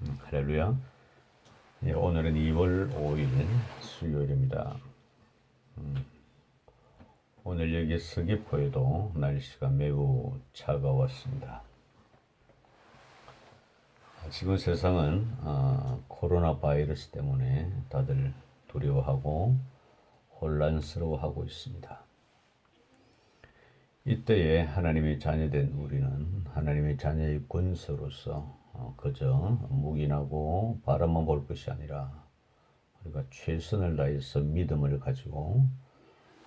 음, 할렐루야. 예, 오늘은 2월 5일 수요일입니다. 음, 오늘 여기 서귀포에도 날씨가 매우 차가웠습니다. 아, 지금 세상은 아, 코로나 바이러스 때문에 다들 두려워하고 혼란스러워하고 있습니다. 이때에 하나님의 자녀된 우리는 하나님의 자녀의 권세로서 어, 그저 묵인하고 바라만 볼 것이 아니라 우리가 최선을 다해서 믿음을 가지고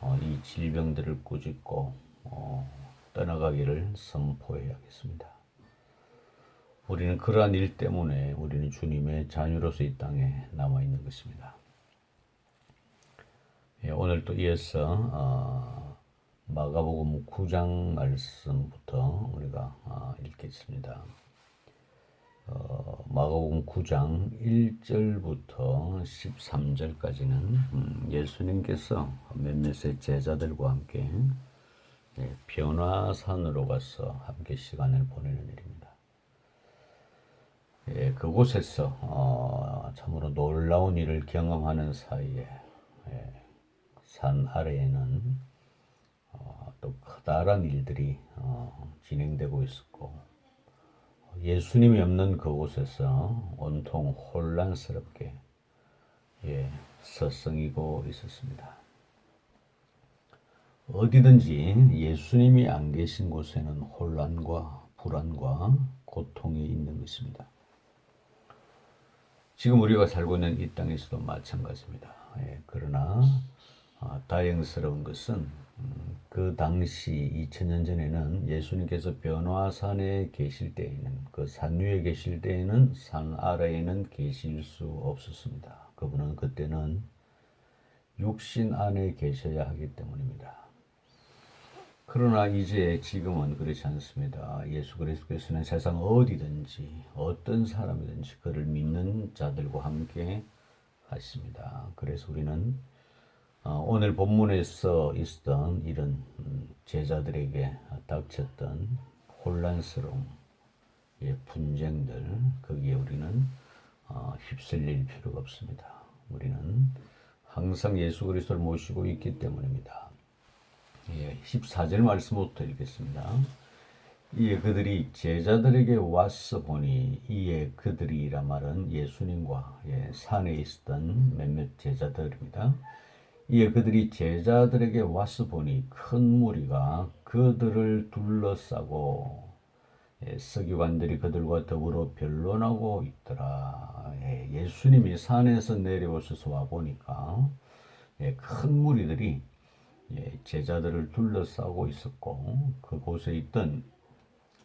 어, 이 질병들을 꾸짖고 어, 떠나가기를 선포해야겠습니다. 우리는 그러한 일 때문에 우리는 주님의 자녀로서 이 땅에 남아 있는 것입니다. 예, 오늘 또 이어서 어, 마가복음 9장 말씀부터 우리가 어, 읽겠습니다. 어, 마가복음 9장 1절부터 13절까지는 음, 예수님께서 몇몇의 제자들과 함께 예, 변화산으로 가서 함께 시간을 보내는 일입니다. 예, 그곳에서 어, 참으로 놀라운 일을 경험하는 사이에 예, 산 아래에는 어, 또 커다란 일들이 어, 진행되고 있었고 예수님이 없는 그곳에서 온통 혼란스럽게 예, 서성이고 있었습니다. 어디든지 예수님이 안 계신 곳에는 혼란과 불안과 고통이 있는 것입니다. 지금 우리가 살고 있는 이 땅에서도 마찬가지입니다. 예, 그러나 아, 다행스러운 것은 음, 그 당시 2000년 전에는 예수님께서 변화산에 계실 때에는 그 산 위에 계실 때에는 산 아래에는 계실 수 없었습니다. 그분은 그때는 육신 안에 계셔야 하기 때문입니다. 그러나 이제 지금은 그렇지 않습니다. 예수 그리스도께서는 세상 어디든지 어떤 사람이든지 그를 믿는 자들과 함께 하십니다. 그래서 우리는 어, 오늘 본문에서 있었던 이런 음, 제자들에게 닥쳤던 혼란스러움, 예, 분쟁들 거기에 우리는 어, 휩쓸릴 필요가 없습니다. 우리는 항상 예수 그리스도를 모시고 있기 때문입니다. 예, 14절 말씀부터 읽겠습니다. 이에 그들이 제자들에게 왔어 보니 이에 그들이라 말은 예수님과 예, 산에 있었던 몇몇 제자들입니다. 이에 그들이 제자들에게 왔어 보니 큰 무리가 그들을 둘러싸고 예, 서기관들이 그들과 더불어 변론하고 있더라. 예, 예수님이 산에서 내려오셔서 와 보니까 예, 큰 무리들이 예, 제자들을 둘러싸고 있었고 그곳에 있던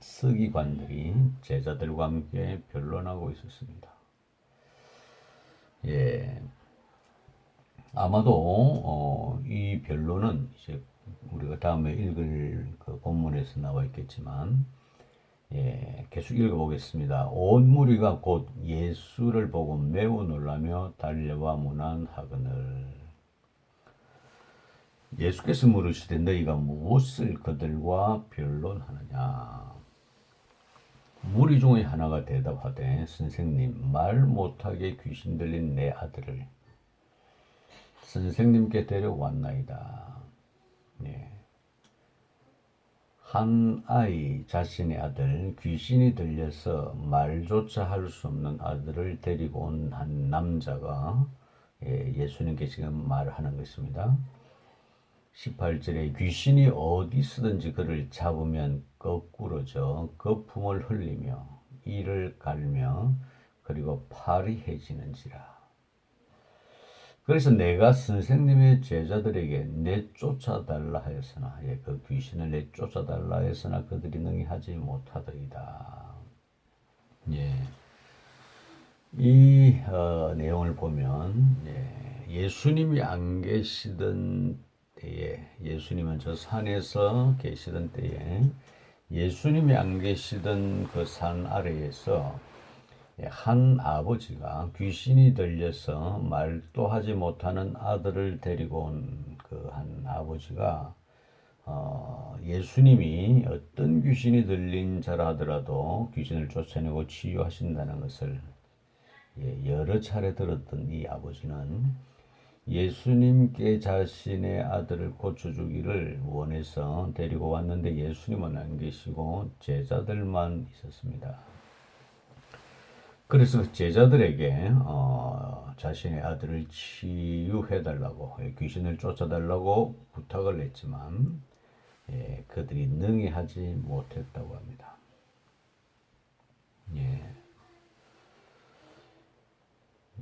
서기관들이 제자들과 함께 변론하고 있었습니다. 예, 아마도 어, 이 변론은 이제 우리가 다음에 읽을 그 본문에서 나와 있겠지만 예, 계속 읽어보겠습니다. 온 무리가 곧 예수를 보고 매우 놀라며 달려와 문안하거늘 예수께서 물으시되 너희가 무엇을 그들과 변론하느냐 무리 중의 하나가 대답하되 선생님 말 못하게 귀신 들린 내 아들을 선생님께 데려왔나이다. 예. 한 아이 자신의 아들 귀신이 들려서 말조차 할 수 없는 아들을 데리고 온 한 남자가 예, 예수님께 지금 말하는 것입니다. 18절에 귀신이 어디 쓰든지 그를 잡으면 거꾸러져 거품을 흘리며 이를 갈며 그리고 팔이 해지는지라. 그래서 내가 선생님의 제자들에게 내쫓아달라 하였으나 예, 그 귀신을 내쫓아달라 하였으나 그들이 능히 하지 못하더이다. 예. 이 어, 내용을 보면 예, 예수님이 안 계시던 때에 예수님은 저 산에서 계시던 때에 예수님이 안 계시던 그 산 아래에서 한 아버지가 귀신이 들려서 말도 하지 못하는 아들을 데리고 온 그 한 아버지가 어, 예수님이 어떤 귀신이 들린 자라 하더라도 귀신을 쫓아내고 치유하신다는 것을 예, 여러 차례 들었던 이 아버지는 예수님께 자신의 아들을 고쳐주기를 원해서 데리고 왔는데 예수님은 안 계시고 제자들만 있었습니다. 그래서 제자들에게 어, 자신의 아들을 치유해 달라고 귀신을 쫓아달라고 부탁을 했지만 예, 그들이 능히 하지 못했다고 합니다. 예.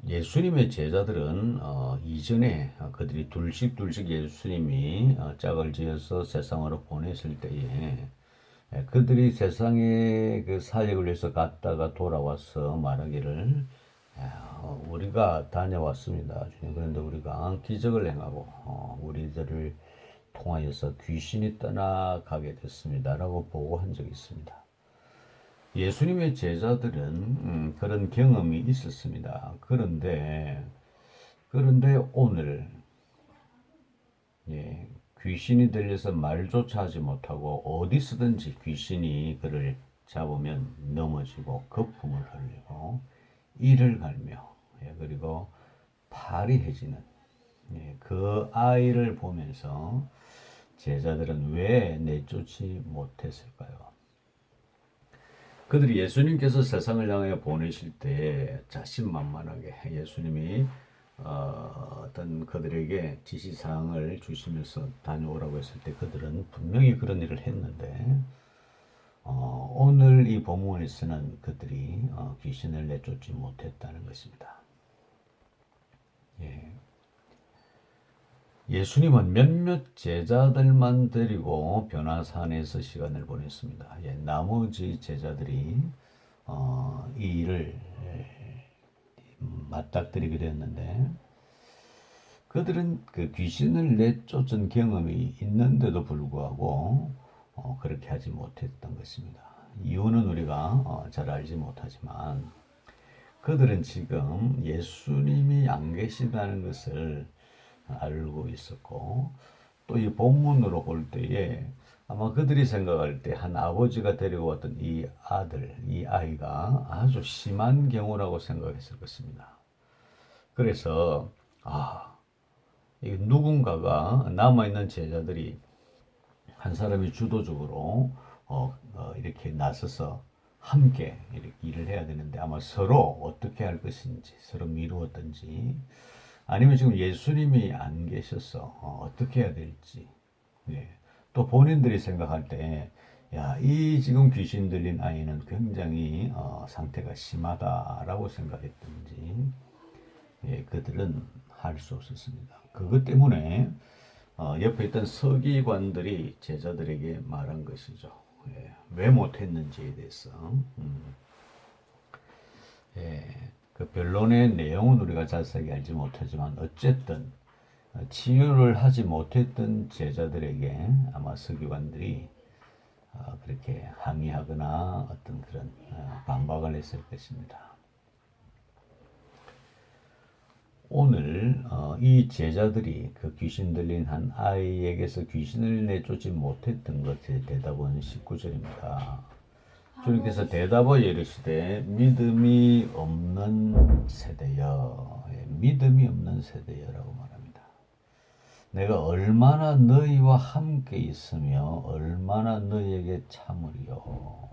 예수님의 제자들은 어, 이전에 그들이 둘씩 둘씩 예수님이 어, 짝을 지어서 세상으로 보냈을 때에 예, 그들이 세상에 그 사역을 위해서 갔다가 돌아와서 말하기를 야, 어, 우리가 다녀왔습니다. 주님 그런데 우리가 기적을 행하고 어, 우리들을 통하여서 귀신이 떠나가게 됐습니다라고 보고한 적이 있습니다. 예수님의 제자들은 음, 그런 경험이 있었습니다. 그런데 그런데 오늘 예, 귀신이 들려서 말조차 하지 못하고 어디서든지 귀신이 그를 잡으면 넘어지고 거품을 흘리고 이를 갈며 예, 그리고 파리해지는 예, 그 아이를 보면서 제자들은 왜 내쫓지 못했을까요? 그들이 예수님께서 세상을 향해 보내실 때 자신만만하게 예수님이 어, 어떤 그들에게 지시사항을 주시면서 다녀오라고 했을 때 그들은 분명히 그런 일을 했는데 어, 오늘 이 본문에서는 그들이 어, 귀신을 내쫓지 못했다는 것입니다. 예. 예수님은 몇몇 제자들만 데리고 변화산에서 시간을 보냈습니다. 예, 나머지 제자들이 어, 이 일을 예, 맞닥뜨리게 되었는데 그들은 그 귀신을 내쫓은 경험이 있는데도 불구하고 어, 그렇게 하지 못했던 것입니다. 이유는 우리가 어, 잘 알지 못하지만 그들은 지금 예수님이 안 계시다는 것을 알고 있었고 또 이 본문으로 볼 때에 아마 그들이 생각할 때 한 아버지가 데리고 왔던 이 아들, 이 아이가 아주 심한 경우라고 생각했을 것입니다. 그래서 아, 이 누군가가 남아있는 제자들이 한 사람이 주도적으로 어, 어, 이렇게 나서서 함께 일을 해야 되는데 아마 서로 어떻게 할 것인지 서로 미루었던지 아니면 지금 예수님이 안 계셔서 어, 떻게 해야 될지 네. 또 본인들이 생각할 때 야, 이 지금 귀신 들린 아이는 굉장히 어, 상태가 심하다라고 생각했던지 예, 그들은 할 수 없었습니다. 그것 때문에 어, 옆에 있던 서기관들이 제자들에게 말한 것이죠. 예, 왜 못했는지에 대해서. 음. 예, 그 변론의 내용은 우리가 자세하게 알지 못하지만 어쨌든 치유를 하지 못했던 제자들에게 아마 서기관들이 어, 그렇게 항의하거나 어떤 그런 어, 반박을 했을 것입니다. 오늘 어, 이 제자들이 그 귀신 들린 한 아이에게서 귀신을 내쫓지 못했던 것에 대답은 19절입니다. 주님께서 대답하여 이르시되 믿음이 없는 세대여 예, 믿음이 없는 세대여라고 말합니다. 내가 얼마나 너희와 함께 있으며 얼마나 너희에게 참으리요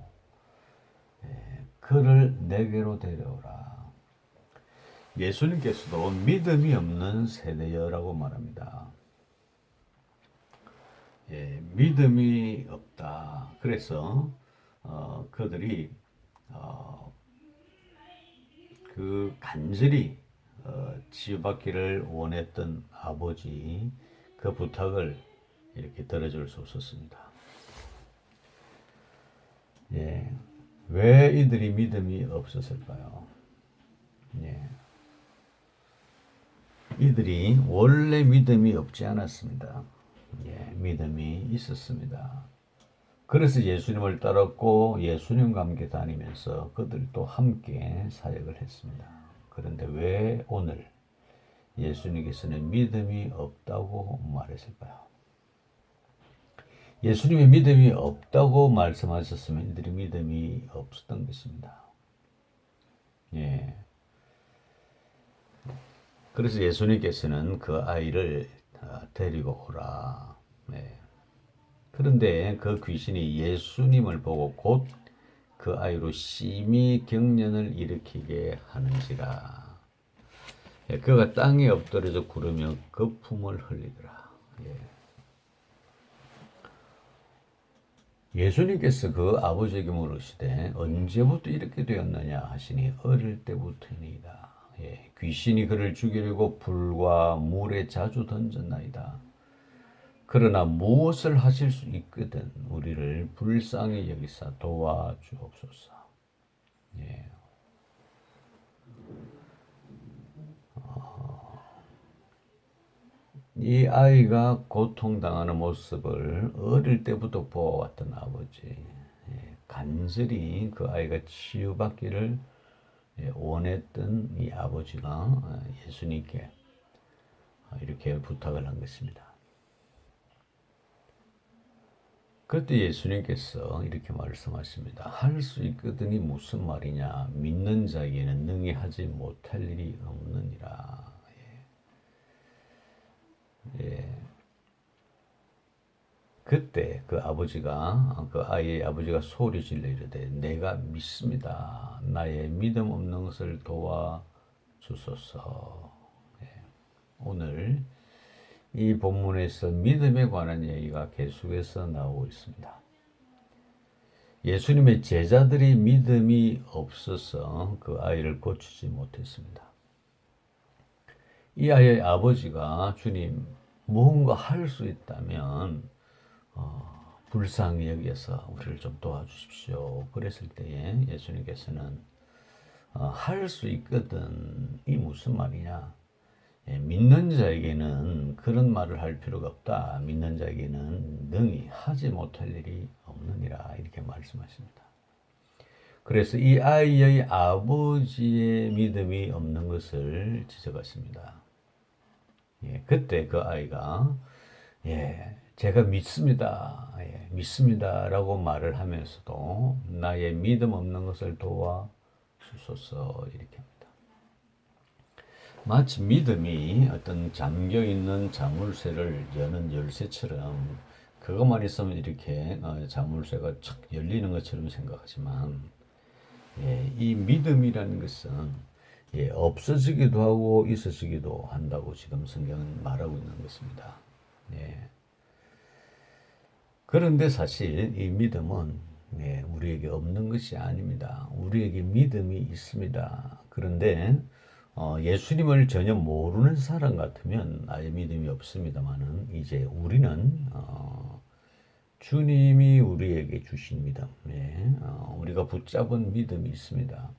예, 그를 내게로 데려오라. 예수님께서도 믿음이 없는 세대여라고 말합니다. 예, 믿음이 없다. 그래서 어, 그들이 어, 그 간절히 어, 치유받기를 원했던 아버지 그 부탁을 이렇게 들어줄 수 없었습니다. 예, 왜 이들이 믿음이 없었을까요? 예. 이들이 원래 믿음이 없지 않았습니다. 예, 믿음이 있었습니다. 그래서 예수님을 따랐고 예수님과 함께 다니면서 그들도 함께 사역을 했습니다. 그런데 왜 오늘 예수님께서는 믿음이 없다고 말했을까요? 예수님이 믿음이 없다고 말씀하셨으면 이들이 믿음이 없었던 것입니다. 예. 그래서 예수님께서는 그 아이를 어, 데리고 오라. 네. 그런데 그 귀신이 예수님을 보고 곧 그 아이로 심히 경련을 일으키게 하는지라. 예, 그가 땅에 엎드려져 구르며 거품을 흘리더라. 예. 수님께서그 아버지에게 물으시되 언제부터 이렇게 되었느냐 하시니 어릴 때부터이니이다. 예, 귀신이 그를 죽이려고 불과 물에 자주 던졌나이다. 그러나 무엇을 하실 수 있거든 우리를 불쌍히 여기사 도와주옵소서. 예. 어, 이 아이가 고통당하는 모습을 어릴 때부터 보아왔던 아버지, 예, 간절히 그 아이가 치유받기를 예, 원했던 이 아버지가 어, 예수님께 이렇게 부탁을 한 것입니다. 그때 예수님께서 이렇게 말씀하십니다. 할 수 있거든이 무슨 말이냐? 믿는 자에게는 능히 하지 못할 일이 없느니라. 예. 예. 그때 그 아버지가 그 아이의 아버지가 소리 질러 이르되 내가 믿습니다. 나의 믿음 없는 것을 도와 주소서. 예. 오늘 이 본문에서 믿음에 관한 얘기가 계속해서 나오고 있습니다. 예수님의 제자들이 믿음이 없어서 그 아이를 고치지 못했습니다. 이 아이의 아버지가 주님 무언가 할 수 있다면 어, 불쌍히 여기서 우리를 좀 도와주십시오. 그랬을 때에 예수님께서는 어, 할수 있거든 이 무슨 말이냐? 예, 믿는 자에게는 그런 말을 할 필요가 없다. 믿는 자에게는 능히 하지 못할 일이 없느니라. 이렇게 말씀하십니다. 그래서 이 아이의 아버지의 믿음이 없는 것을 지적하십니다. 예, 그때 그 아이가, 예, 제가 믿습니다. 예, 믿습니다 라고 말을 하면서도 나의 믿음 없는 것을 도와 주소서 이렇게 마치 믿음이 어떤 잠겨 있는 자물쇠를 여는 열쇠처럼 그것만 있으면 이렇게 어, 자물쇠가 척 열리는 것처럼 생각하지만 예, 이 믿음이라는 것은 예, 없어지기도 하고 있어지기도 한다고 지금 성경은 말하고 있는 것입니다. 예. 그런데 사실 이 믿음은 예, 우리에게 없는 것이 아닙니다. 우리에게 믿음이 있습니다. 그런데 어, 예수님을 전혀 모르는 사람 같으면 아예 믿음이 없습니다만은 이제 우리는 어, 주님이 우리에게 주신 믿음, 예, 어, 우리가 붙잡은 믿음이 있습니다.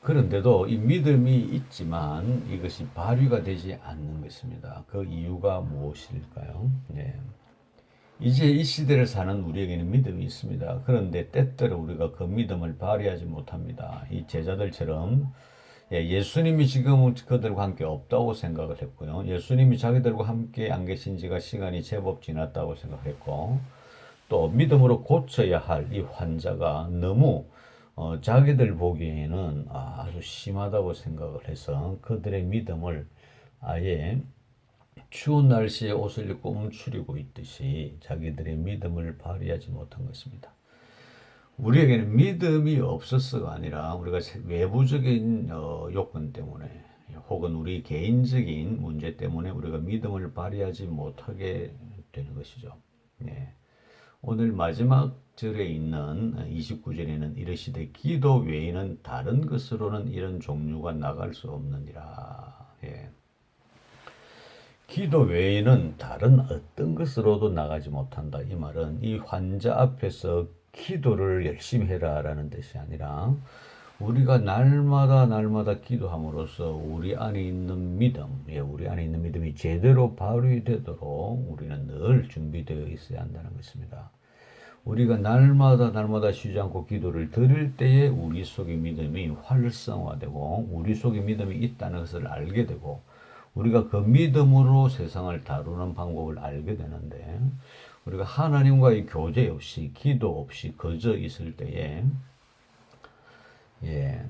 그런데도 이 믿음이 있지만 이것이 발휘가 되지 않는 것입니다. 그 이유가 무엇일까요? 예. 이제 이 시대를 사는 우리에게는 믿음이 있습니다. 그런데 때때로 우리가 그 믿음을 발휘하지 못합니다. 이 제자들처럼 예, 수님이 지금 그들과 함께 없다고 생각을 했고요. 예수님이 자기들과 함께 안 계신 지가 시간이 제법 지났다고 생각했고, 또 믿음으로 고쳐야 할 이 환자가 너무 어, 자기들 보기에는 아주 심하다고 생각을 해서 그들의 믿음을 아예 추운 날씨에 옷을 입고 움츠리고 있듯이 자기들의 믿음을 발휘하지 못한 것입니다. 우리에게는 믿음이 없었어가 아니라 우리가 외부적인 어, 요건 때문에 혹은 우리 개인적인 문제 때문에 우리가 믿음을 발휘하지 못하게 되는 것이죠. 네. 오늘 마지막 절에 있는 29절에는 이르시되 기도 외에는 다른 것으로는 이런 종류가 나갈 수 없느니라. 예. 기도 외에는 다른 어떤 것으로도 나가지 못한다. 이 말은 이 환자 앞에서 기도를 열심히 해라 라는 뜻이 아니라 우리가 날마다 날마다 기도함으로써 우리 안에 있는 믿음, 예, 우리 안에 있는 믿음이 제대로 발휘되도록 우리는 늘 준비되어 있어야 한다는 것입니다. 우리가 날마다 날마다 쉬지 않고 기도를 드릴 때에 우리 속의 믿음이 활성화되고 우리 속의 믿음이 있다는 것을 알게 되고 우리가 그 믿음으로 세상을 다루는 방법을 알게 되는데 우리가 하나님과의 교제 없이 기도 없이 거저 있을 때에 예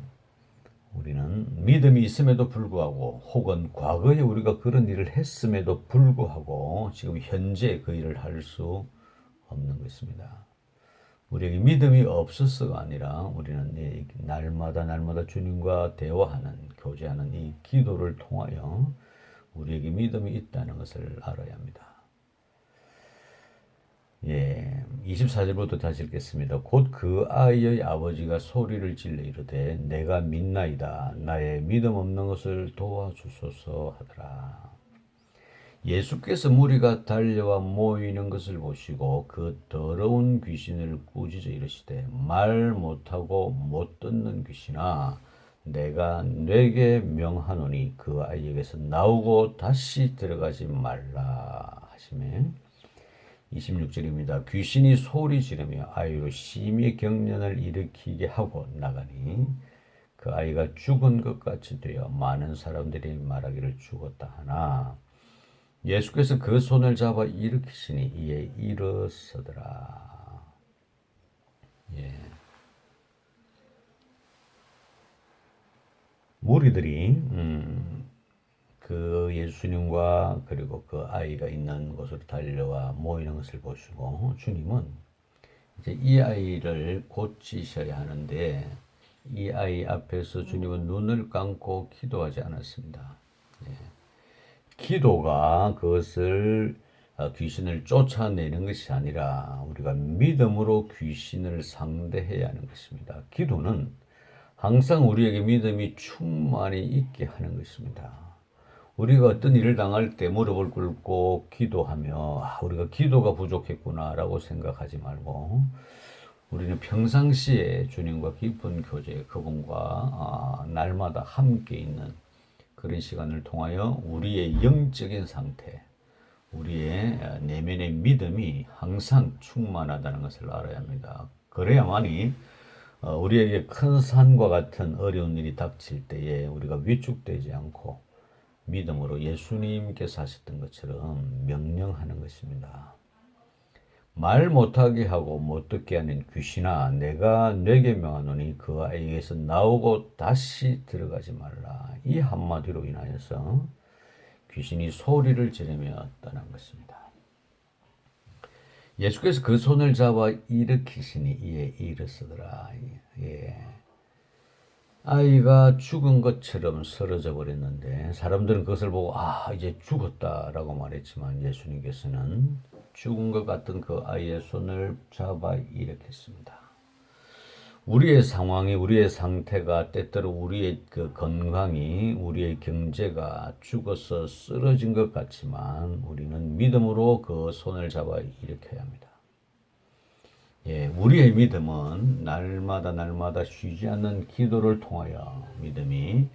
우리는 믿음이 있음에도 불구하고 혹은 과거에 우리가 그런 일을 했음에도 불구하고 지금 현재 그 일을 할 수 없는 것입니다. 우리에게 믿음이 없어서가 아니라 우리는 이 날마다 날마다 주님과 대화하는 교제하는 이 기도를 통하여 우리에게 믿음이 있다는 것을 알아야 합니다. 예, 24절부터 다시 읽겠습니다. 곧 그 아이의 아버지가 소리를 질러 이르되 내가 믿나이다. 나의 믿음 없는 것을 도와주소서 하더라. 예수께서 무리가 달려와 모이는 것을 보시고 그 더러운 귀신을 꾸짖어 이르시되 말 못하고 못 듣는 귀신아 내가 내게 명하노니 그 아이에게서 나오고 다시 들어가지 말라 하시매 26절입니다. 귀신이 소리 지르며 아이로 심히 경련을 일으키게 하고 나가니 그 아이가 죽은 것 같이 되어 많은 사람들이 말하기를 죽었다 하나 예수께서 그 손을 잡아 일으키시니 이에 일어서더라. 예. 무리들이 음, 그 예수님과 그리고 그 아이가 있는 곳으로 달려와 모이는 것을 보시고 주님은 이제 이 아이를 고치셔야 하는데 이 아이 앞에서 주님은 눈을 감고 기도하지 않았습니다. 예. 기도가 그것을 어, 귀신을 쫓아내는 것이 아니라 우리가 믿음으로 귀신을 상대해야 하는 것입니다. 기도는 항상 우리에게 믿음이 충만히 있게 하는 것입니다. 우리가 어떤 일을 당할 때 무릎을 꿇고 기도하며 아, 우리가 기도가 부족했구나라고 생각하지 말고 우리는 평상시에 주님과 깊은 교제 그분과 아, 날마다 함께 있는 그런 시간을 통하여 우리의 영적인 상태, 우리의 내면의 믿음이 항상 충만하다는 것을 알아야 합니다. 그래야만이 어, 우리에게 큰 산과 같은 어려운 일이 닥칠 때에 우리가 위축되지 않고 믿음으로 예수님께서 하셨던 것처럼 명령하는 것입니다. 말 못하게 하고 못 듣게 하는 귀신아 내가 내게 명하노니 그 아이에게서 나오고 다시 들어가지 말라. 이 한마디로 인하여서 귀신이 소리를 지르며 떠난 것입니다. 예수께서 그 손을 잡아 일으키시니 이에 일어서더라. 예. 아이가 죽은 것처럼 쓰러져 버렸는데 사람들은 그것을 보고 아 이제 죽었다라고 말했지만 예수님께서는 죽은 것 같은 그 아이의 손을 잡아 일으켰습니다. 우리의 상황이 우리의 상태가 때때로 우리의 그 건강이 우리의 경제가 죽어서 쓰러진 것 같지만 우리는 믿음으로 그 손을 잡아 일으켜야 합니다. 예, 우리의 믿음은 날마다 날마다 쉬지 않는 기도를 통하여 믿음이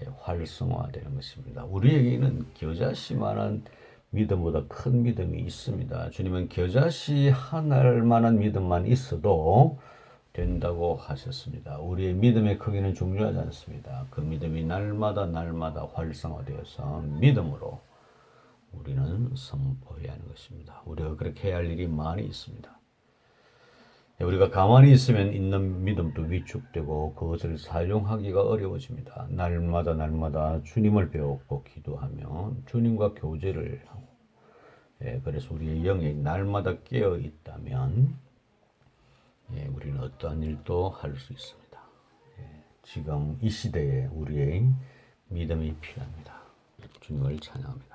예, 활성화되는 것입니다. 우리에게는 겨자씨만한 믿음보다 큰 믿음이 있습니다. 주님은 겨자씨 하나만한 믿음만 있어도 된다고 하셨습니다. 우리의 믿음의 크기는 중요하지 않습니다. 그 믿음이 날마다 날마다 활성화되어서 믿음으로 우리는 선포해야 하는 것입니다. 우리가 그렇게 해야 할 일이 많이 있습니다. 우리가 가만히 있으면 있는 믿음도 위축되고 그것을 사용하기가 어려워집니다. 날마다 날마다 주님을 배웠고 기도하며 주님과 교제를 하고 예, 그래서 우리의 영이 날마다 깨어 있다면 예, 우리는 어떠한 일도 할 수 있습니다. 예, 지금 이 시대에 우리의 믿음이 필요합니다. 주님을 찬양합니다.